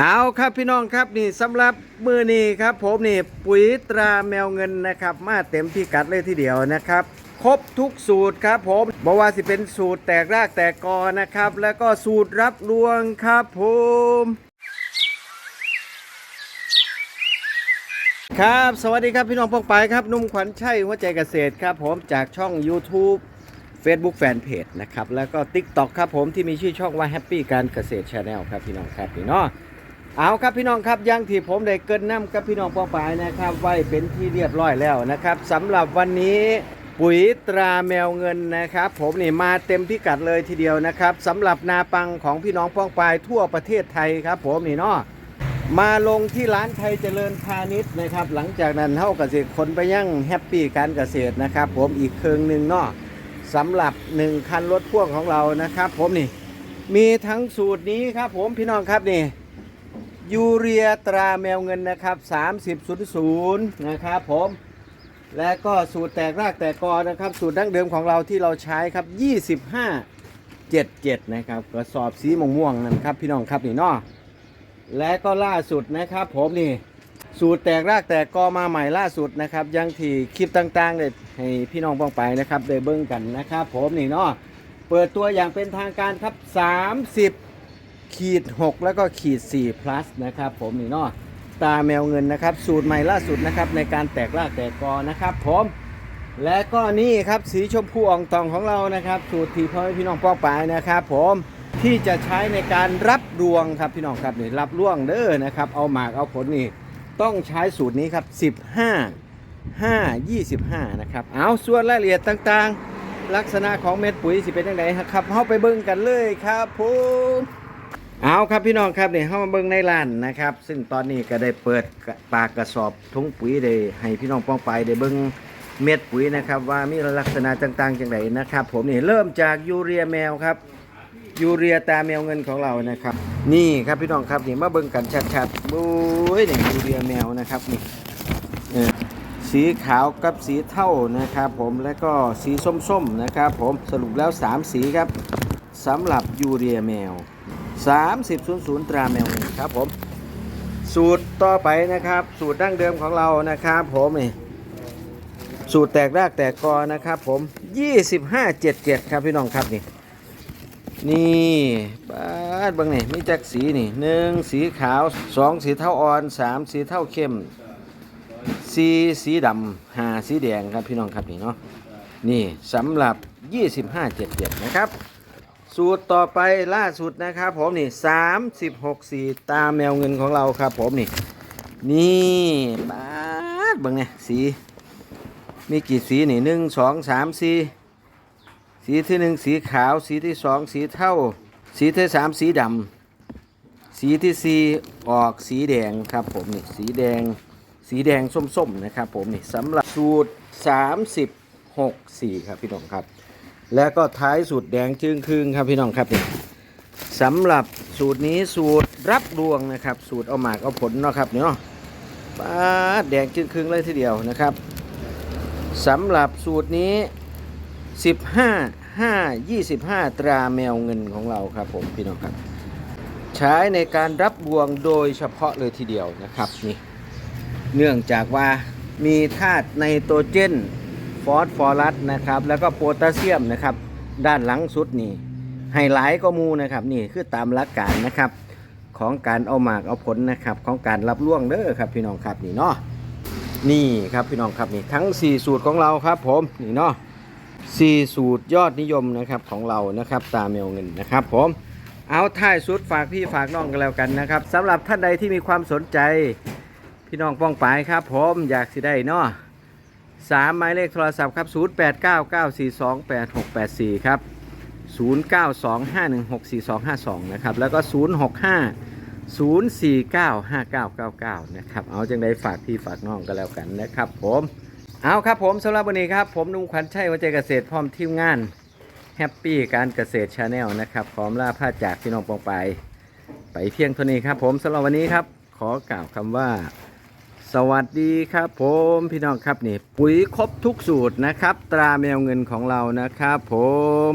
เอาครับพี่น้องครับนี่สำหรับมือนี้ครับ ผมนี่ปุ๋ยตราแมวเงินนะครับ มาเต็มพิกัดเลยทีเดียวนะครับ ครบทุกสูตรครับผมบอกว่าสิเป็นสูตรแตกรากแตกกอนะครับ แล้วก็สูตรรับรวงครับผมครับ สวัสดีครับพี่น้องพงไปครับนุ่มขวัญชัยหัวใจเกษตรครับผมจากช่อง YouTube Facebook Fanpage นะครับ แล้วก็ TikTok ครับผมที่มีชื่อช่องว่า Happy การเกษตร Channel ครับพี่น้องครับพี่น้อง เอาครับพี่น้องครับอยังที่ผมได้เกินน้ำกับพี่น้องพงปายนะครับ ไว้เป็นที่เรียบร้อยแล้วนะครับสำหรับวันนี้ปุ๋ยตราแมวเงินนะครับ ผมนี่มาเต็มพิกัดเลยทีเดียวนะครับสำหรับนาปังของพี่น้องพ้องปายทั่วประเทศไทยครับ ผมนี่เนาะมาลงที่ร้านไทยเจริญพาณิชย์นะครับ หลังจากนั้นเท่ากับสิคนไปยั่งแฮปปี้การเกษตรนะครับ ผมอีกเครื่องหนึ่งเนาะสำหรับ1คันรถพ่วงของเรานะครับ ผมนี่มีทั้งสูตรนี้ครับ ผมพี่น้องครับนี่ ยูเรียตราแมวเงินนะครับ3000นะครับผมและก็สูตรแตกรากแตกกอนะครับ สูตรดั้งเดิมของเราที่เราใช้ครับ 25 77 นะครับกระสอบสีม่วงๆนั่นครับพี่น้องครับนี่เนาะและก็ล่าสุดนะครับผมนี่สูตรแตกรากแตกกอมาใหม่ล่าสุดนะครับ ยังที่คลิปต่างๆเลยให้พี่น้องบ้องไปนะครับได้เบิ้งกันนะครับ ผมนี่เนาะเปิดตัวอย่างเป็นทางการครับ 30 ขีด 6 แล้วก็ขีด 4 plus นะครับผมนี่เนาะตาแมวเงินนะครับ สูตรใหม่ล่าสุดนะครับในการแตกรากแตกกอนะครับผมและก็นี่ครับสีชมพูอ่องตองของเรานะครับ สูตรที่พ่อพี่น้องป้องปายนะครับ ผมที่จะใช้ในการรับรวงครับพี่น้องครับนี่รับร่วงเด้อนะครับเอาหมากเอาผลนี่ต้องใช้สูตรนี้ครับ 15 5 25 นะครับ เอาส่วนรายละเอียดต่างๆ ลักษณะของเม็ดปุ๋ยสิเป็นยังไงครับเข้าไปเบิ่งกันเลยครับผม เอาครับพี่น้องครับนี่เข้ามาเบิ่งในร้านนะครับ ซึ่งตอนนี้ก็ได้เปิดปากกระสอบถุงปุ๋ยได้ให้พี่น้องป้องไปได้เบิ่งเม็ดปุ๋ยนะครับ ว่ามีลักษณะต่างๆจังไดนะครับ ผมนี่เริ่มจากยูเรียแมวครับยูเรียตาแมวเงินของเรานะครับ นี่ครับพี่น้องครับนี่มาเบิ่งกันชัดๆบุ้ยนี่ยูเรียแมวนะครับนี่เออสีขาวกับสีเท่านะครับ ผมและก็สีส้มๆนะครับ ผมสรุปแล้ว 3 สีครับสำหรับยูเรียแมว 3000 ตราแมวครับผม สูตรต่อไปนะครับ สูตรดั้งเดิมของเรานะครับ ผมนี่สูตรแตกรากแตกกอนะครับผม 2577 ครับพี่น้องครับนี่นี่บ้านเบางนี่มีจักสีนี่หนึ่งสีขาวสองสีเท่าอ่อนสามสีเท่าเข้มสีสีดำห้าสีแดงครับพี่น้องครับนี่เนาะนี่สำหรับ 2577 นะครับ สูตรต่อไปล่าสุดนะครับผมนี่36สีตาแมวเงินของเราครับผมนี่ นี่บ้านเบางนี่สี มีกี่สีนี่หนึ่งสองสามสีสีที่หนึ่งสีขาวสีที่สองสีเท่า สีที่สามสีดำสีที่สี่ออกสีแดงครับผมนี่สีแดงสีแดงส้มๆนะครับผมนี่สำหรับสูตรสามสิบหกสีครับพี่น้องครับ แล้วก็ท้ายสูตรแดงจึงครึ่งครับพี่น้องครับนี่สำหรับสูตรนี้สูตรรับดวงนะครับ สูตรเอาหมากเอาผลเนาะครับเนาะป้าดแดงจึงครึ่งเลยทีเดียวนะครับสำหรับสูตรนี้ 15 5 25 ตราแมวเงินของเราครับผมพี่น้องครับ ใช้ในการรับบวงโดยเฉพาะเลยทีเดียวนะครับนี่เนื่องจากว่ามีธาตุไนโตรเจน ฟอสฟอรัสนะครับ แล้วก็โพแทสเซียมนะครับ ด้านหลังสุดนี่ไฮไลท์ก็มูนะครับ นี่คือตามหลักการนะครับ ของการเอาหมากเอาผลนะครับ ของการรับล่วงเด้อครับพี่น้องครับนี่เนาะนี่ครับพี่น้องครับนี่ทั้ง 4 สูตรของเราครับ ผมนี่เนาะสี่สูตรยอดนิยมนะครับของเรานะครับตาแมวเงินนะครับ ผมเอาท้ายสุดฝากพี่ฝากน้องกันแล้วกันนะครับสำหรับท่านใดที่มีความสนใจ พี่น้องป้องปายครับ ผมอยากสิได้เนาะ สามหมายเลขโทรศัพท์ครับ 0 8 9 9 4 2 8 6 8 4 ครับ 0 9 2 5 1 6 4 2 5 2 นะครับ แล้วก็ 0 6 5 0 4 9 5 9 9 9 นะครับ เอาจังได้ฝากพี่ฝากน้องกันแล้วกันนะครับผม เอาครับผมสำหรับวันนี้ครับ ผมนุ่งขวัญชัยวัจเกษตรพร้อมทีมงานแฮปปี้การเกษตรชาแนลนะครับพร้อมล่าผ้าจากพี่น้องปองไป ไปเพียงเท่านี้ครับผมสำหรับวันนี้ครับ ขอกล่าวคำว่า สวัสดีครับผมพี่น้องครับนี่ปุ๋ยครบทุกสูตรนะครับ ตราแมวเงินของเรานะครับผม